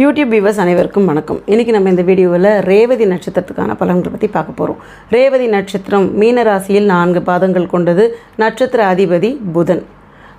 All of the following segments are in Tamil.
யூடியூப் வியூவர்ஸ் அனைவருக்கும் வணக்கம். இன்றைக்கி நம்ம இந்த வீடியோவில் ரேவதி நட்சத்திரத்துக்கான பலன்களை பற்றி பார்க்க போகிறோம் ரேவதி நட்சத்திரம் மீன ராசியில் நான்கு பாதங்கள் கொண்டது. நட்சத்திர அதிபதி புதன்.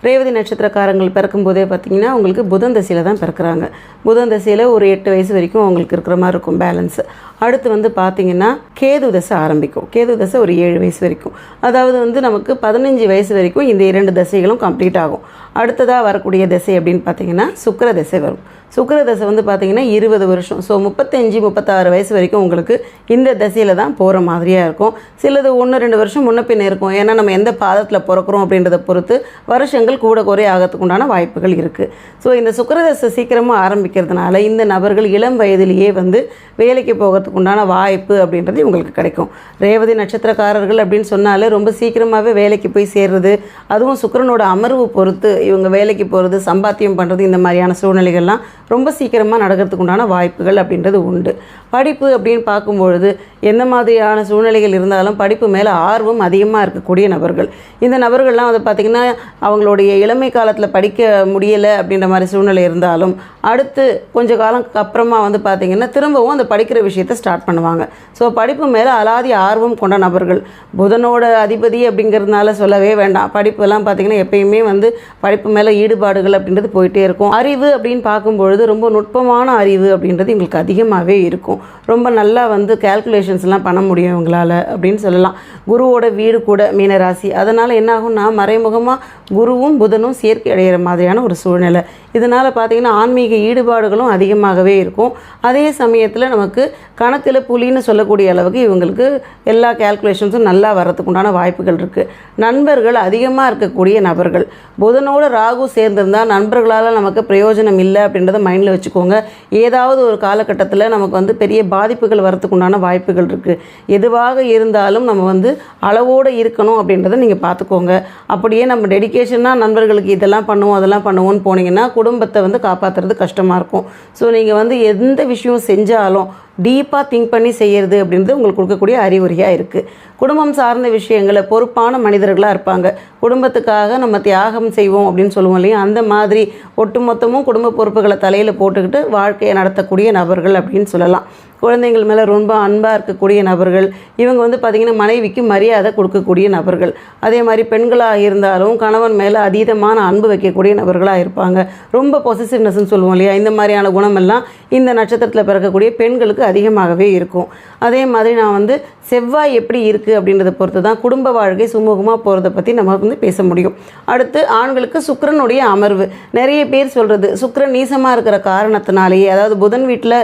ரேவதி நட்சத்திரக்காரங்கள் பிறக்கும்போதே பார்த்தீங்கன்னா அவங்களுக்கு புதன் தசையில் தான் பிறக்கிறாங்க. புதன் தசையில் ஒரு எட்டு வயசு வரைக்கும் அவங்களுக்கு இருக்கிற மாதிரி இருக்கும் பேலன்ஸ் அடுத்து வந்து பார்த்தீங்கன்னா கேது தசை ஆரம்பிக்கும். கேது தசை ஒரு ஏழு வயசு வரைக்கும். அதாவது வந்து நமக்கு பதினஞ்சு வயசு வரைக்கும் இந்த இரண்டு தசைகளும் கம்ப்ளீட் ஆகும். அடுத்ததாக வரக்கூடிய திசை அப்படின்னு பார்த்தீங்கன்னா சுக்கர திசை வரும். சுக்கர தசை வந்து பார்த்தீங்கன்னா இருபது வருஷம். ஸோ முப்பத்தஞ்சு முப்பத்தாறு வயசு வரைக்கும் உங்களுக்கு இந்த தசையில் தான் போகிற மாதிரியாக இருக்கும். சிலது ஒன்று ரெண்டு வருஷம் முன்ன பின்ன இருக்கும். ஏன்னா நம்ம எந்த பாதத்தில் பிறக்கிறோம் அப்படின்றத பொறுத்து வருஷங்கள் கூட குறைய ஆகிறதுக்கு உண்டான வாய்ப்புகள் இருக்குது ஸோ இந்த சுக்கிர தசை சீக்கிரமாக ஆரம்பிக்கிறதுனால இந்த நபர்கள் இளம் வயதிலேயே வந்து வேலைக்கு போகிறதுக்கு உண்டான வாய்ப்பு அப்படின்றது உங்களுக்கு கிடைக்கும். ரேவதி நட்சத்திரக்காரர்கள் அப்படின்னு சொன்னாலே ரொம்ப சீக்கிரமாகவே வேலைக்கு போய் சேர்றது அதுவும் சுக்கரனோட அமர்வு பொறுத்து இவங்க வேலைக்கு போகிறது சம்பாத்தியம் பண்ணுறது இந்த மாதிரியான சூழ்நிலைகள்லாம் ரொம்ப சீக்கிரமாக நடக்கிறதுக்கு உண்டான வாய்ப்புகள் அப்படின்றது உண்டு. படிப்பு அப்படின்னு பார்க்கும்பொழுது எந்த மாதிரியான சூழ்நிலைகள் இருந்தாலும் படிப்பு மேலே ஆர்வம் அதிகமாக இருக்கக்கூடிய நபர்கள். இந்த நபர்கள்லாம் வந்து பார்த்திங்கன்னா அவங்களுடைய இளமை காலத்தில் படிக்க முடியலை அப்படின்ற மாதிரி சூழ்நிலை இருந்தாலும் அடுத்து கொஞ்ச காலம் அப்புறமா வந்து பார்த்திங்கன்னா திரும்பவும் அந்த படிக்கிற விஷயத்தை ஸ்டார்ட் பண்ணுவாங்க. ஸோ படிப்பு மேலே அலாதி ஆர்வம் கொண்ட நபர்கள். புதனோட அதிபதி அப்படிங்கிறதுனால சொல்லவே வேண்டாம். படிப்பெல்லாம் பார்த்திங்கன்னா எப்பயுமே வந்து படிப்பு மேலே ஈடுபாடுகள் அப்படின்றது போயிட்டே இருக்கும். அறிவு அப்படின்னு பார்க்கும்பொழுது ரொம்ப நுட்பமான அறிவு அப்படின்றது எங்களுக்கு அதிகமாகவே இருக்கும். ரொம்ப நல்லா வந்து கேல்குலேஷன்ஸ்லாம் பண்ண முடியும் இவங்களால் அப்படின்னு சொல்லலாம். குருவோட வீடு கூட மீனராசி. அதனால் என்ன ஆகும்னா மறைமுகமாக குருவும் புதனும் சேர்க்கை அடைகிற மாதிரியான ஒரு சூழ்நிலை. இதனால் பார்த்திங்கன்னா ஆன்மீக ஈடுபாடுகளும் அதிகமாகவே இருக்கும். அதே சமயத்தில் நமக்கு கணத்தில் புலின்னு சொல்லக்கூடிய அளவுக்கு இவங்களுக்கு எல்லா கேல்குலேஷன்ஸும் நல்லா வர்றதுக்கு உண்டான வாய்ப்புகள் இருக்குது நண்பர்கள் அதிகமாக இருக்கக்கூடிய நபர்கள். புதனோட ராகு சேர்ந்திருந்தால் நண்பர்களால் நமக்கு பிரயோஜனம் இல்லை அப்படின்றத மைண்டில் வச்சுக்கோங்க. ஏதாவது ஒரு காலகட்டத்தில் நமக்கு வந்து பெரிய பாதிப்புகள் வரத்துக்கு உண்டான வாய்ப்புகள் இருக்குது எதுவாக இருந்தாலும் நம்ம வந்து அளவோடு இருக்கணும் அப்படின்றத நீங்கள் பார்த்துக்கோங்க அப்படியே நம்ம டெடிகேஷனாக நண்பர்களுக்கு இதெல்லாம் பண்ணுவோம் அதெல்லாம் பண்ணுவோம்னு போனீங்கன்னா குடும்பத்தை வந்து காப்பாற்றுறது கஷ்டமாக இருக்கும். ஸோ நீங்கள் வந்து எந்த விஷயம் செஞ்சாலும் டீப்பாக திங்க் பண்ணி செய்கிறது அப்படின்றது உங்களுக்கு கொடுக்கக்கூடிய அறிகுறியாக இருக்குது குடும்பம் சார்ந்த விஷயங்களை பொறுப்பான மனிதர்களாக இருப்பாங்க. குடும்பத்துக்காக நம்ம தியாகம் செய்வோம் அப்படின்னு சொல்லுவோம் இல்லையா? அந்த மாதிரி ஒட்டுமொத்தமும் குடும்ப பொறுப்புகளை தலையில் போட்டுக்கிட்டு வாழ்க்கையை நடத்தக்கூடிய நபர்கள் அப்படின்னு சொல்லலாம். குழந்தைங்கள் மேலே ரொம்ப அன்பாக இருக்கக்கூடிய நபர்கள் இவங்க வந்து பார்த்திங்கன்னா மனைவிக்கு மரியாதை கொடுக்கக்கூடிய நபர்கள். அதே மாதிரி பெண்களாக இருந்தாலும் கணவன் மேலே அதீதமான அன்பு வைக்கக்கூடிய நபர்களாக இருப்பாங்க. ரொம்ப பொசிசிவ்னஸ்ன்னு சொல்லுவோம் இல்லையா? இந்த மாதிரியான குணமெல்லாம் இந்த நட்சத்திரத்தில் பிறக்கக்கூடிய பெண்களுக்கு அதிகமாகவே இருக்கும். அதே மாதிரி நான் வந்து செவ்வாய் எப்படி இருக்குது அப்படின்றத பொறுத்து தான் குடும்ப வாழ்க்கை சுமூகமாக போகிறத பற்றி நம்ம வந்து பேச முடியும். அடுத்து ஆண்களுக்கு சுக்கரனுடைய அமர்வு. நிறைய பேர் சொல்கிறது சுக்கிரன் நீசமாக இருக்கிற காரணத்தினாலேயே அதாவது புதன் வீட்டில்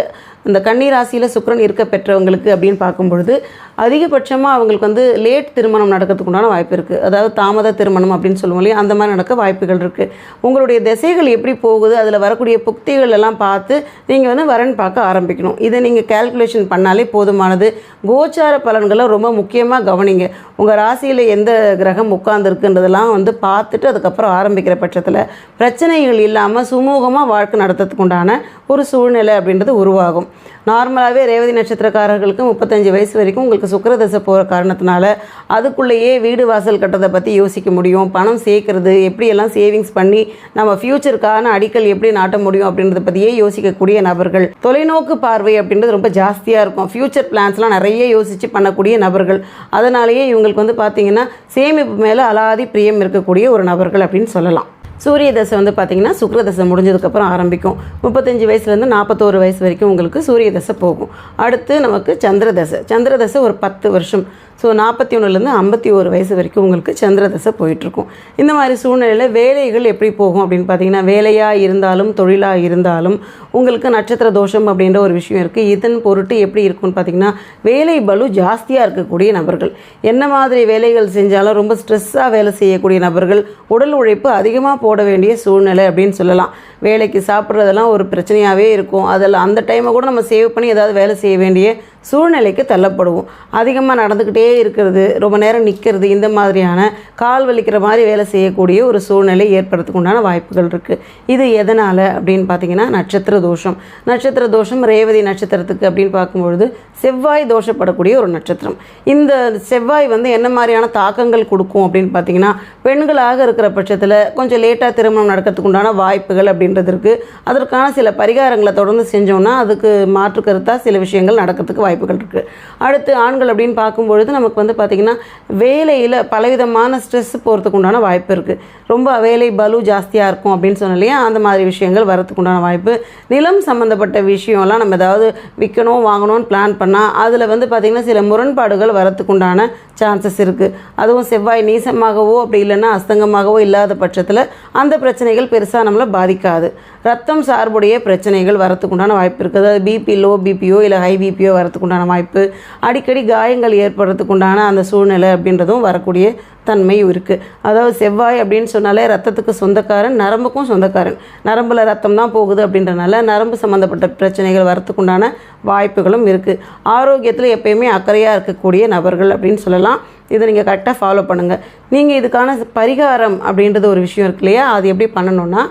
இந்த கன்னி ராசியில் சுக்கரன் இருக்க பெற்றவங்களுக்கு அப்படின்னு பார்க்கும்பொழுது அதிகபட்சமாக அவங்களுக்கு வந்து லேட் திருமணம் நடக்கிறதுக்கு உண்டான வாய்ப்பு இருக்குது அதாவது தாமத திருமணம் அப்படின்னு சொல்லுவோம் இல்லையா? அந்த மாதிரி நடக்க வாய்ப்புகள் இருக்குது உங்களுடைய திசைகள் எப்படி போகுது? அதில் வரக்கூடிய புக்திகள் எல்லாம் பார்த்து நீங்கள் வந்து வரன் பார்க்க ஆரம்பிக்கணும். இதை நீங்கள் கேல்குலேஷன் பண்ணாலே போதுமானது. கோச்சார பலன்களை ரொம்ப முக்கியமாக கவனிங்க. உங்கள் ராசியில் எந்த கிரகம் உட்கார்ந்துருக்குன்றதெல்லாம் வந்து பார்த்துட்டு அதுக்கப்புறம் ஆரம்பிக்கிற பட்சத்தில் பிரச்சனைகள் இல்லாமல் சுமூகமாக வாழ்க்கை நடத்துறதுக்கு உண்டான ஒரு சூழ்நிலை அப்படின்றது உருவாகும். நார்மலாகவே ரேவதி நட்சத்திரக்காரர்களுக்கு முப்பத்தஞ்சு வயசு வரைக்கும் உங்களுக்கு சுக்கரதசை போகிற காரணத்தினால அதுக்குள்ளேயே வீடு வாசல் கட்டுறதை பற்றி யோசிக்க முடியும். பணம் சேர்க்கறது எப்படியெல்லாம் சேவிங்ஸ் பண்ணி நம்ம ஃப்யூச்சருக்கான அடிக்கல் எப்படி நாட்ட முடியும் அப்படின்றத பற்றியே யோசிக்கக்கூடிய நபர்கள். தொலைநோக்கு பார்வை அப்படின்றது ரொம்ப ஜாஸ்தியாக இருக்கும். ஃப்யூச்சர் பிளான்ஸ்லாம் நிறைய யோசித்து பண்ணக்கூடிய நபர்கள். அதனாலேயே இவங்களுக்கு வந்து பார்த்திங்கன்னா சேமிப்பு மேலே அலாதி பிரியம் இருக்கக்கூடிய ஒரு நபர்கள் அப்படின்னு சொல்லலாம். சூரிய தசை வந்து பார்த்திங்கன்னா சுக்கர தசை முடிஞ்சதுக்கப்புறம் ஆரம்பிக்கும். முப்பத்தஞ்சு வயசுலேருந்து நாற்பத்தோரு வயசு வரைக்கும் உங்களுக்கு சூரிய தசை போகும். அடுத்து நமக்கு சந்திர தசை. சந்திர தசை ஒரு பத்து வருஷம். ஸோ நாற்பத்தி ஒன்றுலேருந்து ஐம்பத்தி ஒரு வயசு வரைக்கும் உங்களுக்கு சந்திர தசை போயிட்டுருக்கும். இந்த மாதிரி சூழ்நிலையில் வேலைகள் எப்படி போகும் அப்படின்னு பார்த்தீங்கன்னா வேலையாக இருந்தாலும் தொழிலாக இருந்தாலும் உங்களுக்கு நட்சத்திர தோஷம் அப்படின்ற ஒரு விஷயம் இருக்குது இதன் பொருட்டு எப்படி இருக்கும்னு பார்த்தீங்கன்னா வேலை பலு ஜாஸ்தியாக இருக்கக்கூடிய நபர்கள். என்ன மாதிரி வேலைகள் செஞ்சாலும் ரொம்ப ஸ்ட்ரெஸ்ஸாக வேலை செய்யக்கூடிய நபர்கள் உடல் உழைப்பு அதிகமாக போட வேண்டிய சூழ்நிலை அப்படின்னு சொல்லலாம். வேலைக்கு சாப்பிட்றதெல்லாம் ஒரு பிரச்சனையாகவே இருக்கும். அதில் அந்த டைமை கூட நம்ம சேவ் பண்ணி ஏதாவது வேலை செய்ய வேண்டிய சூழ்நிலைக்கு தள்ளப்படுவோம். அதிகமாக நடந்துக்கிட்டே இருக்கிறது ரொம்ப நேரம் நிற்கிறது இந்த மாதிரியான கால் வலிக்கிற மாதிரி வேலை செய்யக்கூடிய ஒரு சூழ்நிலை ஏற்படுறதுக்கு உண்டான வாய்ப்புகள் இருக்குது இது எதனால் அப்படின்னு பார்த்தீங்கன்னா நட்சத்திர தோஷம். நட்சத்திர தோஷம் ரேவதி நட்சத்திரத்துக்கு அப்படின்னு பார்க்கும்பொழுது செவ்வாய் தோஷப்படக்கூடிய ஒரு நட்சத்திரம். இந்த செவ்வாய் வந்து என்ன மாதிரியான தாக்கங்கள் கொடுக்கும் அப்படின்னு பார்த்தீங்கன்னா பெண்களாக இருக்கிற பட்சத்தில் கொஞ்சம் லேட்டாக திருமணம் நடக்கிறதுக்கு உண்டான வாய்ப்புகள் அப்படின்றது இருக்குது அதற்கான சில பரிகாரங்களை தொடர்ந்து செஞ்சோம்னா அதுக்கு மாற்று கருத்தாக சில விஷயங்கள் நடக்கிறதுக்கு வாய்ப்புகள் இருக்குது அடுத்து ஆண்கள் அப்படின்னு பார்க்கும்பொழுது நமக்கு வந்து பார்த்திங்கன்னா வேலையில் பலவிதமான ஸ்ட்ரெஸ் போகிறதுக்கு உண்டான வாய்ப்பு இருக்குது ரொம்ப வேலை பலு ஜாஸ்தியாக இருக்கும் அப்படின்னு சொன்ன இல்லையா அந்த மாதிரி விஷயங்கள் வரத்துக்கு உண்டான வாய்ப்பு. நிலம் சம்மந்தப்பட்ட விஷயம்லாம் நம்ம ஏதாவது விற்கணும் வாங்கணும்னு பிளான் பண்ணால் அதில் வந்து பார்த்திங்கன்னா சில முரண்பாடுகள் வரத்துக்கு உண்டான சான்சஸ் இருக்குது அதுவும் செவ்வாய் நீசமாகவோ அப்படி இல்லைன்னா அஸ்தங்கமாகவோ இல்லாத பட்சத்தில் அந்த பிரச்சனைகள் பெருசாக நம்மளை பாதிக்காது. ரத்தம் சார்புடைய பிரச்சனைகள் வரத்துக்கு உண்டான வாய்ப்பு இருக்குது அதாவது பிபி லோ பிபியோ இல்லை ஹை பிபியோ வரத்துக்குண்டான வாய்ப்பு. அடிக்கடி காயங்கள் ஏற்படுறதுக்கு உண்டான அந்த சூழ்நிலை அப்படின்றதும் வரக்கூடிய தன்மையும் இருக்குது அதாவது செவ்வாய் அப்படின்னு சொன்னாலே ரத்தத்துக்கு சொந்தக்காரன் நரம்புக்கும் சொந்தக்காரன். நரம்பில் ரத்தம் தான் போகுது அப்படின்றனால நரம்பு சம்மந்தப்பட்ட பிரச்சனைகள் வரத்துக்கு உண்டான வாய்ப்புகளும் இருக்குது ஆரோக்கியத்தில் எப்பயுமே அக்கறையாக இருக்கக்கூடிய நபர்கள் அப்படின்னு சொல்லலாம். இதை நீங்கள் கரெக்டாக ஃபாலோ பண்ணுங்கள் நீங்கள் இதுக்கான பரிகாரம் அப்படின்றது ஒரு விஷயம் இருக்கு இல்லையா? அது எப்படி பண்ணணும்னா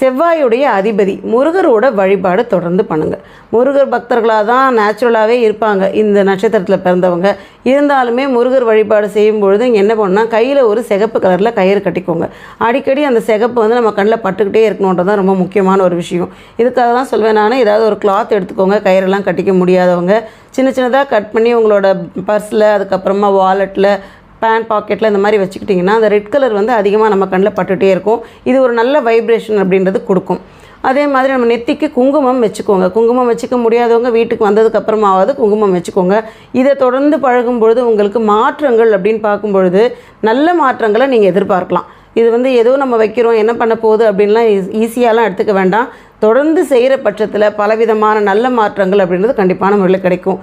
செவ்வாயுடைய அதிபதி முருகரோட வழிபாடு தொடர்ந்து பண்ணுங்கள் முருகர் பக்தர்களாக தான் நேச்சுரலாகவே இருப்பாங்க. இந்த நட்சத்திரத்தில் பிறந்தவங்க. இருந்தாலுமே முருகர் வழிபாடு செய்யும் பொழுது இங்கே என்ன பண்ணால் கையில் ஒரு சிகப்பு கலரில் கயிறு கட்டிக்கோங்க. அடிக்கடி அந்த சிகப்பு வந்து நம்ம கண்ணில் பட்டுக்கிட்டே இருக்கணுன்றது தான் ரொம்ப முக்கியமான ஒரு விஷயம். இதுக்காக தான் சொல்வேன் நான். ஏதாவது ஒரு கிளாத் எடுத்துக்கோங்க. கயிறெல்லாம் கட்டிக்க முடியாதவங்க. சின்ன சின்னதாக கட் பண்ணி உங்களோட பர்ஸில் அதுக்கப்புறமா வாலெட்டில் பேண்ட் பாக்கெட்டில் இந்த மாதிரி வச்சுக்கிட்டிங்கன்னா அந்த ரெட் கலர் வந்து அதிகமாக நம்ம கண்ணில் பட்டுகிட்டே இருக்கும். இது ஒரு நல்ல வைப்ரேஷன் அப்படின்றது கொடுக்கும். அதே மாதிரி நம்ம நெத்திக்கு குங்குமம் வச்சுக்கோங்க. குங்குமம் வச்சுக்க முடியாதவங்க வீட்டுக்கு வந்ததுக்கு அப்புறமாவது குங்குமம் வச்சுக்கோங்க. இதை தொடர்ந்து பழகும் பொழுது உங்களுக்கு மாற்றங்கள் அப்படின்னு பார்க்கும் பொழுது நல்ல மாற்றங்களை நீங்கள் எதிர்பார்க்கலாம். இது வந்து ஏதோ நம்ம வைக்கிறோம் என்ன பண்ண போகுது அப்படின்லாம் ஈஸியாலாம் எடுத்துக்க வேண்டாம். தொடர்ந்து செய்கிற பட்சத்தில் பலவிதமான நல்ல மாற்றங்கள் அப்படின்றது கண்டிப்பான முறையில் கிடைக்கும்.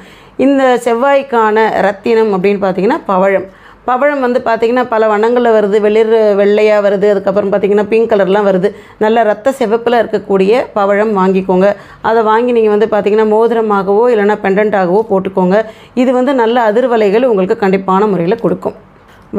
இந்த செவ்வாய்க்கான ரத்தினம் அப்படின்னு பார்த்தீங்கன்னா பவழம். பவழம் வந்து பார்த்திங்கன்னா பல வண்ணங்களில் வருது. வெளிர் வெள்ளையாக வருது. அதுக்கப்புறம் பார்த்திங்கன்னா பிங்க் கலர்லாம் வருது. நல்ல ரத்த சிவப்பில் இருக்கக்கூடிய பவழம் வாங்கிக்கோங்க. அதை வாங்கி நீங்கள் வந்து பார்த்திங்கன்னா மோதிரமாகவோ இல்லைனா பெண்டன்ட்டாகவோ போட்டுக்கோங்க. இது வந்து நல்ல அதிர்வலைகள் உங்களுக்கு கண்டிப்பான முறையில் கொடுக்கும்.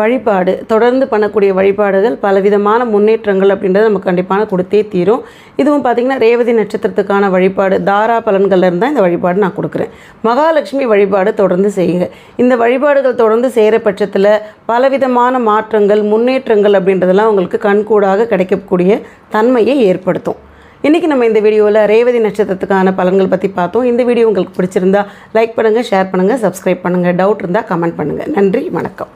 வழிபாடு தொடர்ந்து பண்ணக்கூடிய வழிபாடுகள் பலவிதமான முன்னேற்றங்கள் அப்படின்றது நமக்கு கண்டிப்பான கொடுத்தே தீரும். இதுவும் பார்த்திங்கன்னா ரேவதி நட்சத்திரத்துக்கான வழிபாடு தாரா பலன்கள்லேருந்து இருந்தால் இந்த வழிபாடு நான் கொடுக்குறேன். மகாலட்சுமி வழிபாடு தொடர்ந்து செய்யுங்க. இந்த வழிபாடுகள் தொடர்ந்து செய்கிற பட்சத்தில் பலவிதமான மாற்றங்கள் முன்னேற்றங்கள் அப்படின்றதெல்லாம் உங்களுக்கு கண்கூடாக கிடைக்கக்கூடிய தன்மையை ஏற்படுத்தும். இன்றைக்கி நம்ம இந்த வீடியோவில் ரேவதி நட்சத்திரத்துக்கான பலன்கள் பற்றி பார்த்தோம். இந்த வீடியோ உங்களுக்கு பிடிச்சிருந்தா லைக் பண்ணுங்கள் ஷேர் பண்ணுங்கள் சப்ஸ்கிரைப் பண்ணுங்கள் டவுட் இருந்தால் கமெண்ட் பண்ணுங்கள் நன்றி வணக்கம்.